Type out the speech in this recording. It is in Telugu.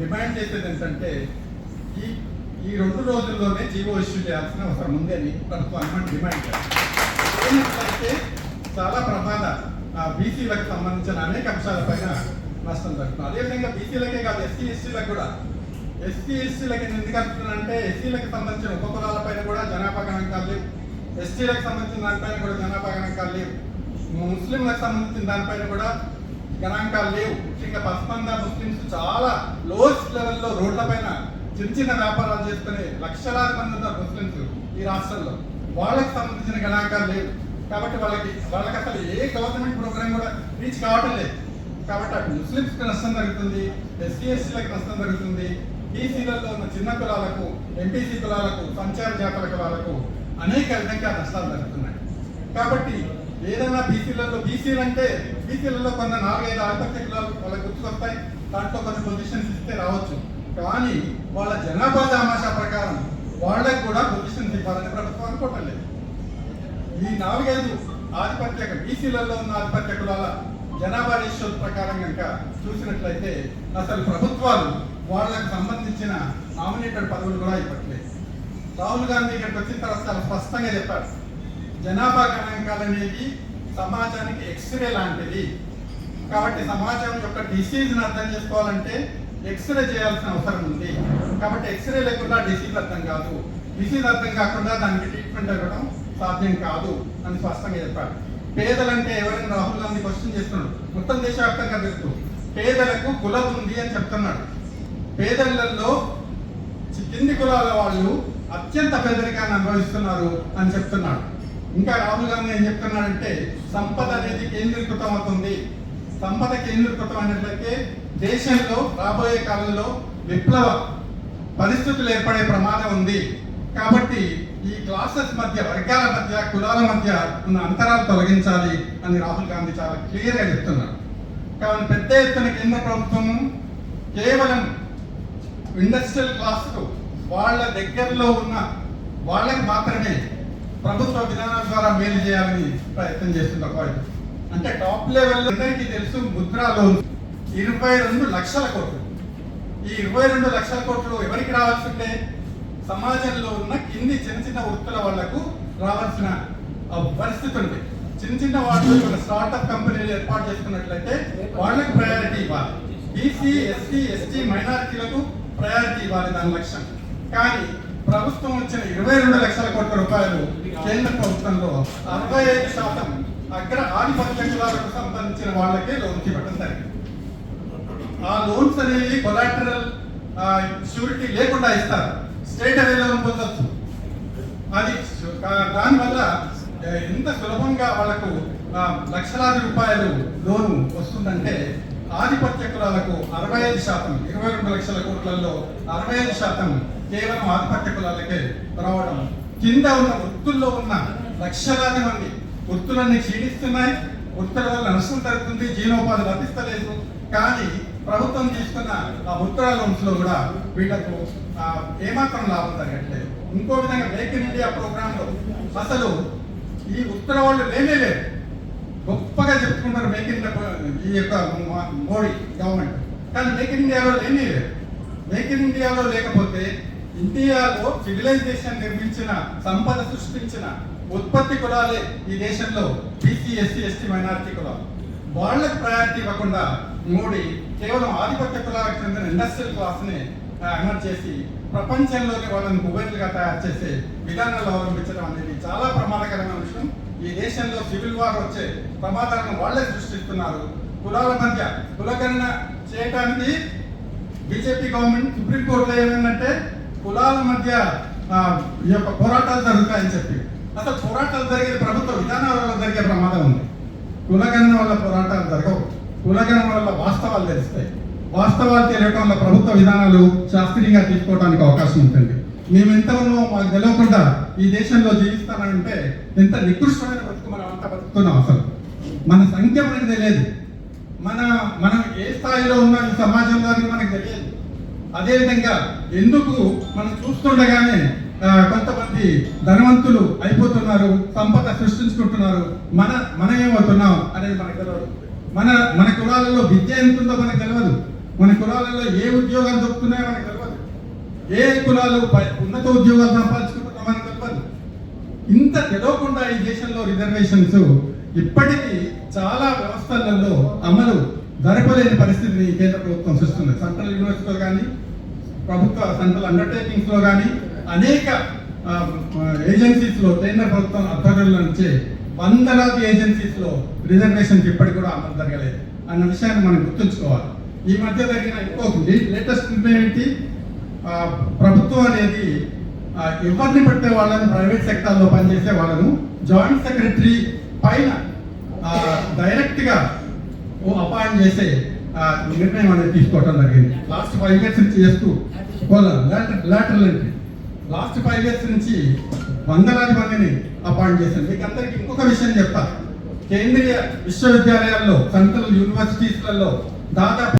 డిమాండ్ చేసేది ఏంటంటే ఈ ఈ రెండు రోజుల్లోనే జీవో ఇష్యూ చేయాల్సిన అవసరం ఉంది అని ప్రభుత్వాన్ని డిమాండ్ చేస్తాం చాలా ప్రమాద బీసీలకు సంబంధించిన అనేక అంశాలపైన నష్టం జరుగుతుంది. అదేవిధంగా బీసీలకే కాదు ఎస్సీ ఎస్టీలకు కూడా. ఎస్సీ ఎస్టీలకి ఎందుకు అంటే ఎస్సీలకు సంబంధించిన ఉపకులాలపైన కూడా జనాభా గణాంకాలు లేవు. ఎస్టీలకు సంబంధించిన దానిపైన కూడా జనాభా గణాంకాలు లేవు. ముస్లింలకు సంబంధించిన దానిపైన కూడా గణాంకాలు లేవు. ముఖ్యంగా పస్మంద ముస్లింస్ చాలా లోయెస్ట్ లెవెల్లో రోడ్లపైన చిన్న చిన్న వ్యాపారాలు చేసుకునే లక్షలాది మంది ఉన్నారు ముస్లింస్ ఈ రాష్ట్రంలో. వాళ్ళకి సంబంధించిన గణాంకాలు లేవు. కాబట్టి వాళ్ళకి వాళ్ళకి అసలు ఏ గవర్నమెంట్ ప్రోగ్రామ్ కూడా రీచ్ కావటం లేదు. కాబట్టి అటు ముస్లింస్కి నష్టం జరుగుతుంది ఎస్సీ ఎస్సీలకు నష్టం జరుగుతుంది. బీసీలలో ఉన్న చిన్న కులాలకు ఎంపీసీ కులాలకు సంచార జాతర కులాలకు అనేక విధంగా నష్టాలు జరుగుతున్నాయి. కాబట్టి ఏదైనా బీసీలలో బీసీలు అంటే బీసీలలో కొన్న నాలుగైదు ఆధిపత్య వాళ్ళ వాళ్ళకి గుర్తుకొస్తాయి. దాంట్లో కొన్ని పొజిషన్స్ ఇస్తే రావచ్చు. కానీ వాళ్ళ జనాభా దామాషా ప్రకారం వాళ్ళకి కూడా పొజిషన్స్ ఇవ్వాలని ప్రభుత్వం అనుకోవటం లేదు. ఈ నాలుగైదు ఆధిపత్య బీసీలలో ఉన్న ఆధిపత్య కులాల జనాభా రేషియోల ప్రకారం కనుక చూసినట్లయితే అసలు ప్రభుత్వాలు వాళ్ళకు సంబంధించిన నామినేటెడ్ పదవులు కూడా ఇవ్వట్లేదు. రాహుల్ గాంధీ ఇక్కడికి వచ్చిన తర్వాత చాలా స్పష్టంగా చెప్పారు జనాభా గణాంకాలు అనేవి సమాజానికి ఎక్స్రే లాంటిది. కాబట్టి సమాజం యొక్క డిసీజ్ని అర్థం చేసుకోవాలంటే ఎక్స్రే చేయాల్సిన అవసరం ఉంది. కాబట్టి ఎక్స్రే లేకుండా డిసీజ్ అర్థం కాదు. డిసీజ్ అర్థం కాకుండా దానికి ట్రీట్మెంట్ ఇవ్వడం సాధ్యం కాదు అని స్పష్టంగా చెప్పారు పేదలంటే ఎవరైనా రాహుల్ గాంధీ క్వశ్చన్ చేస్తున్నాడు. మొత్తం దేశవ్యాప్తంగా తెలుస్తూ పేదలకు కులం ఉంది అని చెప్తున్నాడు. పేదలలో కింది కులాల వాళ్ళు అత్యంత పేదరికాన్ని అనుభవిస్తున్నారు అని చెప్తున్నాడు. ఇంకా రాహుల్ గాంధీ ఏం చెప్తున్నాడంటే సంపద అనేది కేంద్రీకృతం అవుతుంది సంపద కేంద్రీకృతం అనేట్లయితే దేశంలో రాబోయే కాలంలో విప్లవ పరిస్థితులు ఏర్పడే ప్రమాదం ఉంది. కాబట్టి ఈ క్లాసెస్ మధ్య వర్గాల మధ్య కులాల మధ్య ఉన్న అంతరాలు తొలగించాలి అని రాహుల్ గాంధీ చాలా క్లియర్గా చెప్తున్నారు. కావున పెద్ద ఎత్తున కేంద్ర ప్రభుత్వం కేవలం ఇండస్ట్రియల్ క్లాస్కు వాళ్ళ దగ్గరలో ఉన్న వాళ్ళకి మాత్రమే ప్రభుత్వ విధానాల ద్వారా మేలు చేయాలని ప్రయత్నం చేస్తుంది ఒకవైపు అంటే టాప్ లెవెల్ అందరికీ తెలుసు? ముద్రా లోన్. ఇరవై రెండు లక్షల కోట్లు. ఈ ఇరవై రెండు లక్షల కోట్లు ఎవరికి రావాల్సి ఉంటే సమాజంలో ఉన్న కింది చిన్న చిన్న వృత్తుల వాళ్ళకు రావాల్సిన పరిస్థితి ఉంది. చిన్న చిన్న వాళ్ళు మన స్టార్ట్అప్ కంపెనీలు ఏర్పాటు చేసుకున్నట్లయితే వాళ్ళకి ప్రయారిటీ ఇవ్వాలి. బీసీ ఎస్సీ ఎస్టీ మైనారిటీలకు ప్రయారిటీ ఇవ్వాలి దాని లక్ష్యం. కానీ ప్రభుత్వం వచ్చిన ఇరవై రెండు లక్షల కోట్ల రూపాయలు కేంద్ర ప్రభుత్వంలో అరవై ఐదు శాతం అగ్ర ఆధిపత్య కులాలకు సంబంధించిన వాళ్ళకే లోన్స్ ఇవ్వడం జరిగింది. ఆ లోన్స్ అనేవి కొలాటరల్ షూరిటీ లేకుండా ఇస్తారు. స్టేట్ అవే లోన్ పొందొచ్చు. అది దానివల్ల ఎంత సులభంగా వాళ్ళకు లక్షలాది రూపాయలు లోను వస్తుందంటే ఆధిపత్య కులాలకు అరవై ఐదు శాతం ఇరవై రెండు లక్షల కోట్లలో అరవై ఐదు శాతం కేవలం ఆధిపత్య కులాలకే రావడం. కింద ఉన్న వృత్తుల్లో ఉన్న లక్షలాది మంది వృత్తులన్నీ క్షీణిస్తున్నాయి. వృత్తుల వల్ల నష్టం జరుగుతుంది జీవనోపాధి లభిస్తలేదు. కానీ ప్రభుత్వం తీసుకున్న ఆ ఉత్తర లోన్స్ కూడా వీళ్ళకు ఏమాత్రం లాభం జరగట్లేదు. ఇంకో విధంగా మేక్ ఇన్ ఇండియా ప్రోగ్రాంలో అసలు ఈ ఉత్తర వాళ్ళు లేనే లేరు. గొప్పగా చెప్పుకుంటారు మేక్ ఇన్ ఈ యొక్క మోడీ గవర్నమెంట్ కానీ మేక్ ఇన్ ఇండియాలో లేని మేక్ ఇన్ ఇండియాలో లేకపోతే ఇండియాలో సివిలైజేషన్ నిర్మించిన సంపద సృష్టించిన ఉత్పత్తి కులాలే ఈ దేశంలో బీసీ ఎస్సీ ఎస్టీ మైనారిటీ కులాలు. వాళ్ళకి ప్రయారిటీ ఇవ్వకుండా మోడీ కేవలం ఆధిపత్య కులాలకు చెందిన ఇండస్ట్రియల్ క్లాస్ని అమలు చేసి వాళ్ళని మొబైల్గా తయారు చేసే విధానాలు అవలంబించడం అనేది చాలా ఈ దేశంలో సివిల్ వార్ వచ్చే ప్రమాదాలను వాళ్ళే సృష్టిస్తున్నారు. కులాల మధ్య కులగణన చేయడానికి బీజేపీ గవర్నమెంట్ సుప్రీంకోర్టులో ఏమైందంటే కులాల మధ్య ఈ యొక్క పోరాటాలు జరుగుతాయని చెప్పి. అసలు పోరాటాలు జరిగే ప్రభుత్వ విధానాల వల్ల జరిగే ప్రమాదం ఉంది. కులగణన వల్ల పోరాటాలు జరగవు. కులగణన వల్ల వాస్తవాలు తెలుస్తాయి. వాస్తవాలు తెలియటం వల్ల ప్రభుత్వ విధానాలు శాస్త్రీయంగా తీసుకోవడానికి అవకాశం ఉంటుంది మేము ఎంత ఉన్నామో మాకు తెలియకుండా ఈ దేశంలో జీవిస్తామంటే ఎంత నికృష్టమైన బతుకు మనం అంతా బతుకుతున్నాం అసలు? మన సంఖ్య మనకు తెలియదు. మన మనం ఏ స్థాయిలో ఉన్నాం ఈ సమాజంలో అని మనకు తెలియదు. అదేవిధంగా ఎందుకు మనం చూస్తుండగానే కొంతమంది ధనవంతులు అయిపోతున్నారు సంపద సృష్టించుకుంటున్నారు మన మనం ఏమవుతున్నాం అనేది మనకు తెలియదు మన మన కులాలలో విద్య ఎంత ఉందో మనకు తెలియదు మన కులాలలో ఏ ఉద్యోగాలు దొరుకుతున్నాయో మనకు తెలియదు ఏ కులాలు ఉన్నత ఉద్యోగాలు సంపాదించుకుంటున్నామని తప్పదు. తెలియదు ఇంత తెలియకుండా ఈ దేశంలో రిజర్వేషన్స్ ఇప్పటికీ చాలా వ్యవస్థలలో అమలు జరపలేని పరిస్థితిని కేంద్ర ప్రభుత్వం సృష్టిస్తుంది. సెంట్రల్ యూనివర్సిటీలో కానీ ప్రభుత్వ సెంట్రల్ అండర్టేకింగ్స్లో కానీ అనేక ఏజెన్సీస్లో కేంద్ర ప్రభుత్వం అధ్వర్యంలో నుంచే వందలాది ఏజెన్సీస్లో రిజర్వేషన్స్ ఇప్పటికి కూడా అమలు జరగలేదు. అన్న విషయాన్ని మనం గుర్తుంచుకోవాలి. ఈ మధ్య జరిగిన ఇంకొక లేటెస్ట్ నిర్ణయం ఏంటి ప్రభుత్వం అనేది ఎవరిని పెట్టే వాళ్ళని ప్రైవేట్ సెక్టార్లో పనిచేసే వాళ్ళను జాయింట్ సెక్రటరీ పైన డైరెక్ట్గా ఓ అపాయింట్ చేసే నిర్ణయం అనేది తీసుకోవడం జరిగింది. లాస్ట్ ఫైవ్ ఇయర్స్ నుంచి చేస్తూ lateral entry. Last five years నుంచి వందలాది మందిని అపాయింట్ చేశాను మీకు అందరికి ఇంకొక విషయం చెప్తా. కేంద్రీయ విశ్వవిద్యాలయాల్లో సెంట్రల్ యూనివర్సిటీస్లలో దాదాపు